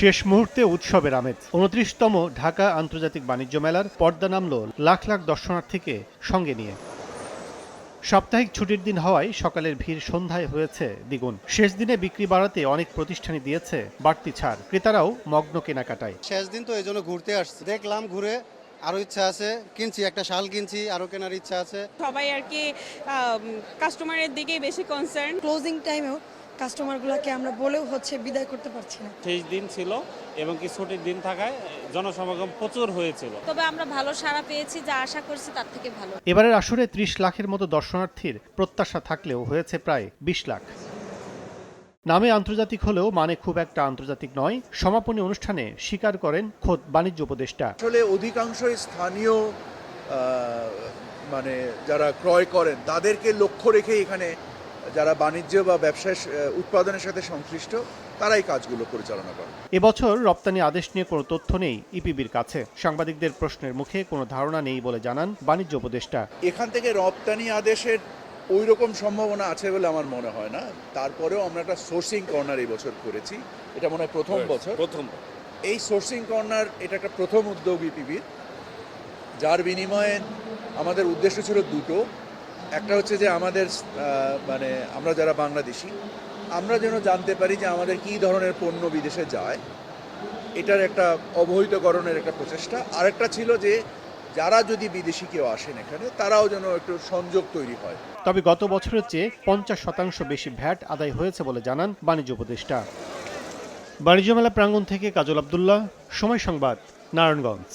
শেষ মুহূর্তে উৎসবের আমেজ। উনত্রিশতম ঢাকা আন্তর্জাতিক বাণিজ্য মেলার পর্দা নামল লাখ লাখ দর্শনার্থীকে সঙ্গে নিয়ে। সাপ্তাহিক ছুটির দিন হওয়ায় সকালের ভিড় সন্ধ্যায় হয়েছে দ্বিগুণ। শেষ দিনে বিক্রি বাড়াতে অনেক প্রতিষ্ঠানই দিয়েছে বাড়তি ছাড়। ক্রেতারাও মগ্ন কেনাকাটায়। শেষ দিন তো এই জন্য ঘুরতে আসছি। দেখলাম ঘুরে আরও ইচ্ছা আছে। কিনছি একটা শাল কিনছি আরও কেনার ইচ্ছা আছে। সবাই আর কি কাস্টমারের দিকেই বেশি কনসার্ন ক্লোজিং টাইমেও কাস্টমারগুলোকে আমরা বলেও হচ্ছে বিদায় করতে পারছি না। শেষ দিন ছিল এবং কি ছুটির দিন থাকায় জনসমাগম প্রচুর হয়েছিল। তবে আমরা ভালো সাড়া পেয়েছি যা আশা করছি তার থেকে ভালো। এবারের আসরে ত্রিশ লাখের মতো দর্শনার্থীর প্রত্যাশা থাকলেও হয়েছে প্রায় বিশ লাখ। নামে আন্তর্জাতিক হলেও মানে খুব একটা আন্তর্জাতিক নয়। সমাপনী অনুষ্ঠানে স্বীকার করেন খোদ বাণিজ্য উপদেষ্টা। আসলে অধিকাংশই স্থানীয় মানে যারা ক্রয় করেন তাদেরকে লক্ষ্য রেখে এখানে যারা বাণিজ্য বা ব্যবসায় উৎপাদনের সাথে সংশ্লিষ্ট তারাই কাজগুলো পরিচালনা করে এবছর রপ্তানি আদেশ নিয়ে কোনো তথ্য নেই ইপিবির কাছে। সাংবাদিকদের প্রশ্নের মুখে কোনো ধারণা নেই বলে জানান বাণিজ্য উপদেষ্টা। এখান থেকে রপ্তানি আদেশের ওই রকম সম্ভাবনা আছে বলে আমার মনে হয় না। তারপরেও আমরা একটা সোর্সিং কর্নার এই বছর করেছি। এটা মনে হয় প্রথম বছর। প্রথম এই সোর্সিং কর্নার এটা একটা প্রথম উদ্যোগ ইপিবির। যার বিনিময়ে আমাদের উদ্দেশ্য ছিল দুটো। একটা হচ্ছে যে আমাদের মানে আমরা যারা বাংলাদেশি, আমরা যেন জানতে পারি যে আমাদের কী ধরনের পণ্য বিদেশে যায়। এটার একটা অবহিতকরণের একটা প্রচেষ্টা। আরেকটা ছিল যে যারা যদি বিদেশি কেউ আসেন এখানে, তারাও যেন একটু সংযোগ তৈরি হয়। তবে গত বছরের চেয়ে পঞ্চাশ শতাংশ বেশি ভ্যাট আদায় হয়েছে বলে জানান বাণিজ্য উপদেষ্টা। বাণিজ্য মেলা প্রাঙ্গণ থেকে কাজল আবদুল্লাহ, সময় সংবাদ, নারায়ণগঞ্জ।